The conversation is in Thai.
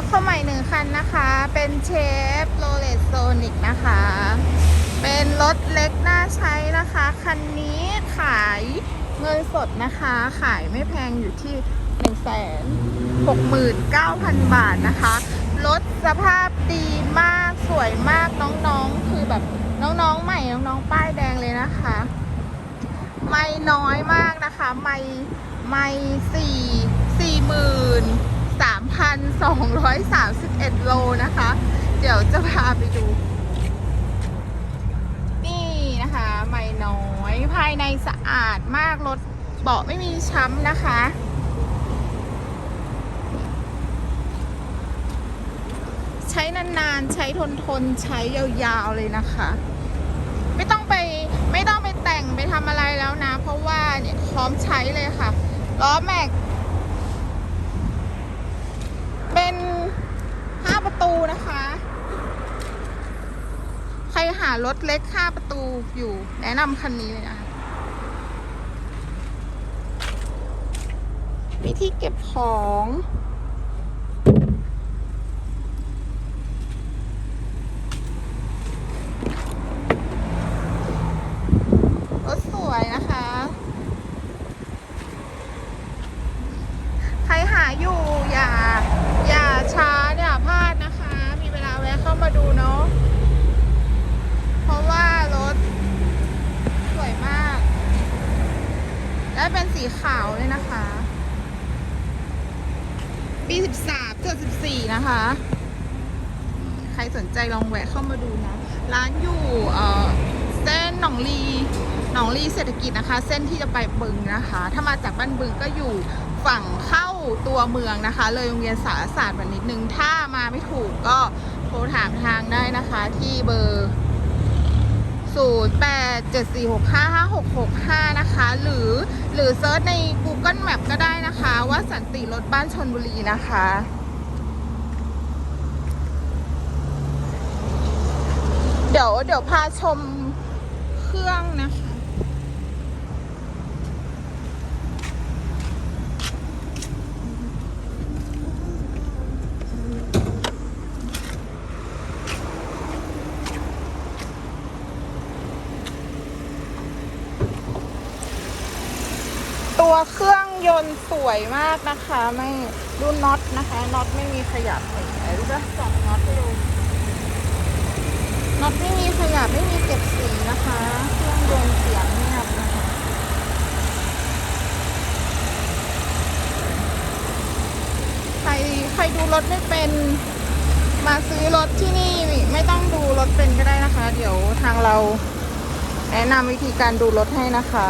ถเข้าใหม่หนึ่งคันนะคะ เป็นเชฟโรเลตโซนิกนะคะ เป็นรถเล็กน่าใช้นะคะ คันนี้ขายเงินสดนะคะ ขายไม่แพงอยู่ที่ 1 6 9 0 0 0 บาทนะคะ รถสภาพดีมากสวยมากน้องๆ คือแบบน้องๆ ใหม่ น้องๆ ป้ายแดงเลยนะคะ ไม่น้อยมากนะคะ ไม่ไม่สี่สี่หมื่น สามพันสองร้อยสามสิบเอ็ดโลนะคะ เดี๋ยวจะพาไปดู นี่นะคะ ไม่น้อย ภายในสะอาดมากรถเบาะไม่มีช้ำนะคะ ใช้นานๆ ใช้ทนทนๆ ใช้ยาวๆ เลยนะคะ ไม่ต้องไปไม่ต้องไปแต่งไปทำอะไรแล้วนะ เพราะว่าเนี่ยพร้อมใช้เลยค่ะล้อแม็ก เป็น 5 ประตูนะคะ ใคร หารถเล็ก5ประตูอยู่ แนะนำคันนี้เลยนะคะวิธีเก็บของ รถสวยนะคะ ใครหาอยู่อย่า อย่าช้าอย่าพลาดนะคะ มีเวลาแวะเข้ามาดูเนาะ เพราะว่ารถสวยมาก และเป็นสี ขาวเลยนะคะ ปี13จด14นะคะ ใครสนใจลองแวะเข้ามาดูนะ ร้านอยู่เอ่อเส้นหนองลีหนองลีเศรษฐกิจนะคะ เส้นที่จะไปบึงนะคะ ถ้ามาจากบ้านบึงก็อยู่ฝั่งเข้าตัวเมืองนะคะ เลยโรงเรียนสารศาสตร์แบบนิดนึง ถ้ามาไม่ถูกก็โทรถามทางได้นะคะที่เบอร์ 0874655665 นะคะ หรือหรือเซิร์ชใน Google Map ก็ได้นะคะ ว่าสันติรถบ้านชนบุรีนะคะเดี๋ยวเดี๋ยวพาชมเครื่องนะคะ ตัวเครื่องยนต์สวยมากนะคะ ไม่ดูน็อตนะคะน็อตไม่มีขยับเลยไหนดูจะสองน็อตให้ดูน็อตไม่มีขยับไม่มีเก็บสีนะคะ เครื่องยนต์เสียงเงียบนะคะใครใครดูรถไม่เป็นมาซื้อรถที่นี่ไม่ต้องดูรถเป็นก็ได้นะคะ เดี๋ยวทางเราแนะนำวิธีการดูรถให้นะคะ